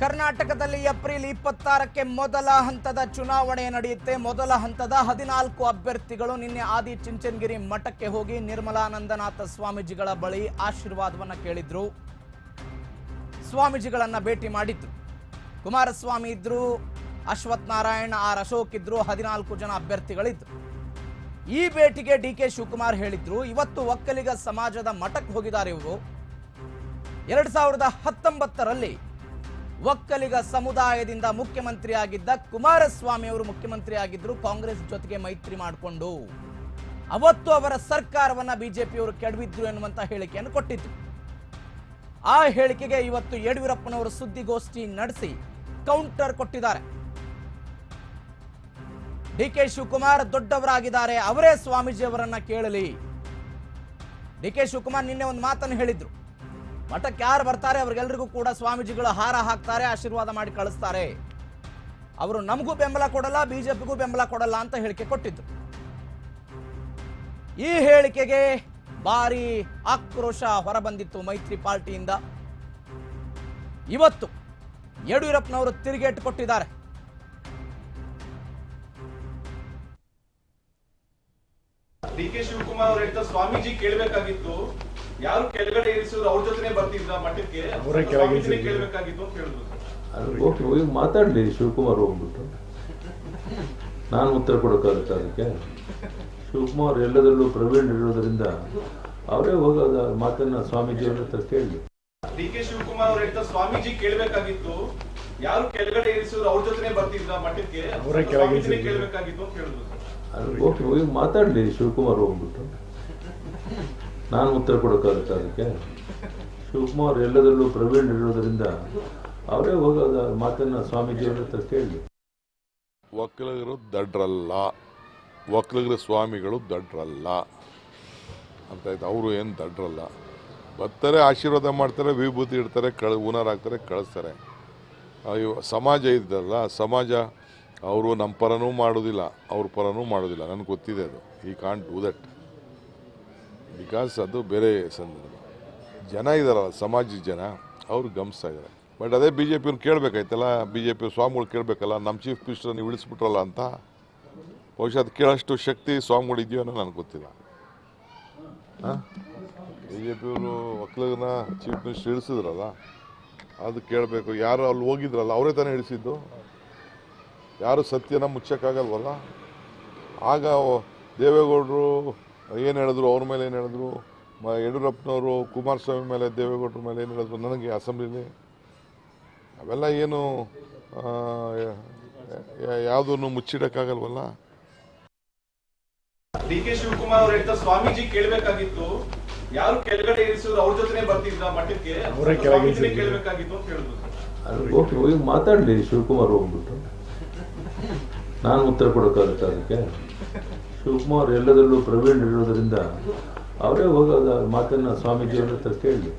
ಕರ್ನಾಟಕದಲ್ಲಿ ಏಪ್ರಿಲ್ ಇಪ್ಪತ್ತಾರಕ್ಕೆ ಮೊದಲ ಹಂತದ ಚುನಾವಣೆ ನಡೆಯುತ್ತೆ. ಮೊದಲ ಹಂತದ ಹದಿನಾಲ್ಕು ಅಭ್ಯರ್ಥಿಗಳು ನಿನ್ನೆ ಆದಿ ಚಿಂಚನಗಿರಿ ಮಠಕ್ಕೆ ಹೋಗಿ ನಿರ್ಮಲಾನಂದನಾಥ ಸ್ವಾಮೀಜಿಗಳ ಬಳಿ ಆಶೀರ್ವಾದವನ್ನು ಕೇಳಿದ್ರು. ಸ್ವಾಮೀಜಿಗಳನ್ನ ಭೇಟಿ ಮಾಡಿದ್ರು. ಕುಮಾರಸ್ವಾಮಿ ಇದ್ರು ಅಶ್ವಥ್ ನಾರಾಯಣ್ ಆರ್ ಅಶೋಕ್ ಇದ್ರು, ಹದಿನಾಲ್ಕು ಜನ ಅಭ್ಯರ್ಥಿಗಳಿದ್ರು. ಈ ಭೇಟಿಗೆ ಡಿ ಕೆ ಶಿವಕುಮಾರ್ ಹೇಳಿದ್ರು, ಇವತ್ತು ಒಕ್ಕಲಿಗ ಸಮಾಜದ ಮಠಕ್ಕೆ ಹೋಗಿದ್ದಾರೆ ಇವರು. ಎರಡ್ ಸಾವಿರದ ಹತ್ತೊಂಬತ್ತರಲ್ಲಿ ಒಕ್ಕಲಿಗ ಸಮುದಾಯದಿಂದ ಮುಖ್ಯಮಂತ್ರಿಯಾಗಿದ್ದ ಕುಮಾರಸ್ವಾಮಿ ಅವರು ಮುಖ್ಯಮಂತ್ರಿ ಆಗಿದ್ರು ಕಾಂಗ್ರೆಸ್ ಜೊತೆಗೆ ಮೈತ್ರಿ ಮಾಡಿಕೊಂಡು ಅವತ್ತು ಅವರ ಸರ್ಕಾರವನ್ನ ಬಿಜೆಪಿಯವರು ಕೆಡವಿದ್ರು ಎನ್ನುವಂಥ ಹೇಳಿಕೆಯನ್ನು ಕೊಟ್ಟಿತ್ತು ಆ ಹೇಳಿಕೆಗೆ ಇವತ್ತು ಯಡಿಯೂರಪ್ಪನವರು ಸುದ್ದಿಗೋಷ್ಠಿ ನಡೆಸಿ ಕೌಂಟರ್ ಕೊಟ್ಟಿದ್ದಾರೆ. ಡಿ ಕೆ ಶಿವಕುಮಾರ್ ದೊಡ್ಡವರಾಗಿದ್ದಾರೆ, ಅವರೇ ಸ್ವಾಮೀಜಿ ಅವರನ್ನ ಕೇಳಲಿ. ಡಿ ಕೆ ಶಿವಕುಮಾರ್ ನಿನ್ನೆ ಒಂದು ಮಾತನ್ನು ಹೇಳಿದ್ರು. ಮಠಕ್ಕೆ ಯಾರು ಬರ್ತಾರೆ ಅವ್ರಿಗೆಲ್ರಿಗೂ ಕೂಡ ಸ್ವಾಮೀಜಿಗಳು ಹಾರ ಹಾಕ್ತಾರೆ, ಆಶೀರ್ವಾದ ಮಾಡಿ ಕಳಿಸ್ತಾರೆ. ಅವರು ನಮಗೂ ಬೆಂಬಲ ಕೊಡಲ್ಲ, ಬಿಜೆಪಿಗೂ ಬೆಂಬಲ ಕೊಡಲ್ಲ ಅಂತ ಹೇಳಿಕೆ ಕೊಟ್ಟಿದ್ರು ಈ ಹೇಳಿಕೆಗೆ ಭಾರಿ ಆಕ್ರೋಶ ಹೊರಬಂದಿತ್ತು ಮೈತ್ರಿ ಪಾರ್ಟಿಯಿಂದ. ಇವತ್ತು ಯಡಿಯೂರಪ್ಪನವರು ತಿರುಗೇಟು ಕೊಟ್ಟಿದ್ದಾರೆ. ಡಿ ಕೆ ಶಿವಕುಮಾರ್ ಅವ್ರು ಸ್ವಾಮೀಜಿ ಕೇಳ್ಬೇಕಾಗಿತ್ತು. ಯಾರು ಕೆಳಗಡೆ ಇರಿಸಿದ್ರು ಅವ್ರ ಜೊತೆನೆ ಬರ್ತಿದ್ರ ಮಠಕ್ಕೆ ಅವರೇ ಕೆಳಗೆ ಕೇಳಬೇಕಾಗಿತ್ತು ಅಂತ ಹೇಳಿದ್ರು ಅದು ಹೋಗಿ ಮಾತಾಡಲಿ ಶಿವಕುಮಾರ್ ಹೋಗ್ಬಿಟ್ಟು. ನಾನು ಉತ್ತರ ಕೊಡೋಕ್ಕಾಗುತ್ತೆ ಅದಕ್ಕೆ? ಶಿವಕುಮಾರ್ ಎಲ್ಲದರಲ್ಲೂ ಪ್ರವೀಣ್ ಇರೋದ್ರಿಂದ ಅವರೇ ಹೋಗೋದ ಮಾತನ್ನ ಸ್ವಾಮೀಜಿಯವ್ರ ಹತ್ರ ಕೇಳಲಿ ಡಿ ಕೆ ಶಿವಕುಮಾರ್ ಅವ್ರ ಹೇಳ್ತಾ ಸ್ವಾಮೀಜಿ ಕೇಳಬೇಕಾಗಿತ್ತು. ಯಾರು ಕೆಳಗಡೆ ಇರಿಸಿದ್ರು ಅವ್ರ ಜೊತೆನೆ ಬರ್ತಿದ್ರ ಮಠಕ್ಕೆ ಅವರೇ ಕೆಳಗೆ ಕೇಳಬೇಕಾಗಿತ್ತು ಅಂತ ಹೇಳಿದ್ರು ಅದು ಓಕೆ ಹೋಗಿ ಮಾತಾಡಲಿ ಶಿವಕುಮಾರ್ ಹೋಗ್ಬಿಟ್ಟು. ನಾನು ಉತ್ತರ ಕೊಡೋಕ್ಕಾಗುತ್ತೆ ಅದಕ್ಕೆ. ಶಿವಕುಮಾರ್ ಎಲ್ಲದರಲ್ಲೂ ಪ್ರವೀಣ್ ಇರೋದರಿಂದ ಅವರೇ ಹೋಗೋದ ಮಾತನ್ನ ಸ್ವಾಮೀಜಿಯವರ ಹತ್ರ ಕೇಳಿ. ಒಕ್ಕಲಿಗರು ದಡ್ರಲ್ಲ. ಒಕ್ಕಲಿಗರ ಸ್ವಾಮಿಗಳು ದಡ್ರಲ್ಲ. ಅಂತ ಆಯ್ತು. ಅವರು ಏನು ದಡ್ರಲ್ಲ? ಬರ್ತಾರೆ, ಆಶೀರ್ವಾದ ಮಾಡ್ತಾರೆ, ವಿಭೂತಿ ಇಡ್ತಾರೆ, ಕಳ ಉನಾರ್ ಹಾಕ್ತಾರೆ ಕಳಿಸ್ತಾರೆ. ಸಮಾಜ ಇದ್ದಲ್ಲ, ಸಮಾಜ ಅವರು ನಮ್ಮ ಪರನೂ ಮಾಡೋದಿಲ್ಲ, ಅವ್ರ ಪರನೂ ಮಾಡೋದಿಲ್ಲ. ನನಗೆ ಗೊತ್ತಿದೆ ಅದು. ಈ ಕಾಂಟ್ ಡೂ ದಟ್ ಬಿಕಾಸ್ ಅದು ಬೇರೆ ಸಂದರ್ಭ. ಜನ ಇದ್ದಾರಲ್ಲ ಸಮಾಜದ ಜನ, ಅವರು ಗಮನಿಸ್ತಾ ಇದ್ದಾರೆ ಬಟ್ ಅದೇ ಬಿ ಜೆ ಪಿಯವ್ರು ಕೇಳಬೇಕಾಯ್ತಲ್ಲ ಬಿ ಜೆ ಪಿ ಸ್ವಾಮಿಗಳು ಕೇಳಬೇಕಲ್ಲ ನಮ್ಮ ಚೀಫ್ ಮಿನಿಸ್ಟರ್ ನೀವು ಇಳಿಸ್ಬಿಟ್ರಲ್ಲ ಅಂತ? ಬಹುಶಃ ಅದು ಕೇಳೋಷ್ಟು ಶಕ್ತಿ ಸ್ವಾಮಿಗಳು ಇದೆಯೋ ಅನ್ನೋ ನನಗೆ ಗೊತ್ತಿಲ್ಲ. ಬಿ ಜೆ ಪಿಯವರು ಒಕ್ಕಲಿಗನ ಚೀಫ್ ಮಿನಿಸ್ಟರ್ ಇಳಿಸಿದ್ರಲ್ಲ, ಅದು ಕೇಳಬೇಕು. ಯಾರು ಅಲ್ಲಿ ಹೋಗಿದ್ರಲ್ಲ, ಅವರೇ ತಾನೇ ಇಳಿಸಿದ್ದು? ಯಾರು ಸತ್ಯನ ಮುಚ್ಚೋಕ್ಕಾಗಲ್ವಲ್ಲ? ಆಗ ದೇವೇಗೌಡರು ಏನು ಹೇಳಿದ್ರು ಅವ್ರ ಮೇಲೆ ಏನು ಹೇಳಿದ್ರು? ಮ ಯಡಿಯೂರಪ್ಪನವರು ಕುಮಾರಸ್ವಾಮಿ ಮೇಲೆ ದೇವೇಗೌಡರ ಮೇಲೆ ಏನು ಹೇಳಿದ್ರು ನನಗೆ ಅಸೆಂಬ್ಲಿಲಿ? ಅವೆಲ್ಲ ಏನು ಯಾವುದನ್ನು ಮುಚ್ಚಿಡೋಕ್ಕಾಗಲ್ವಲ್ಲ? ಡಿ ಕೆ ಶಿವಕುಮಾರ್ ಅವ್ರು ಹೇಳ್ತಾ ಸ್ವಾಮೀಜಿ ಕೇಳಬೇಕಾಗಿತ್ತು. ಯಾರು ಕೆಳಗಡೆ ಇರಿಸಿದ್ರು ಅವ್ರ ಜೊತೆ ಬರ್ತಿದ್ರ ಮಠಕ್ಕೆ ಸ್ವಾಮೀಜಿನೇ ಇರಿಸಿದ್ರು. ಅಂತ ಹೇಳಿದ್ರು ಅದು ಓಕೆ ಹೋಗಿ ಮಾತಾಡಲಿ ಶಿವಕುಮಾರ್ ಹೋಗ್ಬಿಟ್ಟು ನಾನು ಉತ್ತರ ಕೊಡೋಕ್ಕಾಗುತ್ತೆ ಅದಕ್ಕೆ? ಶಿವಕುಮಾರ್ ಎಲ್ಲದರಲ್ಲೂ ಪ್ರವೀಣ್ ಇರೋದರಿಂದ ಅವರೇ ಹೋಗೋದ ಮಾತನ್ನ ಸ್ವಾಮೀಜಿಯವ್ರ ಹತ್ರ ಕೇಳಲಿ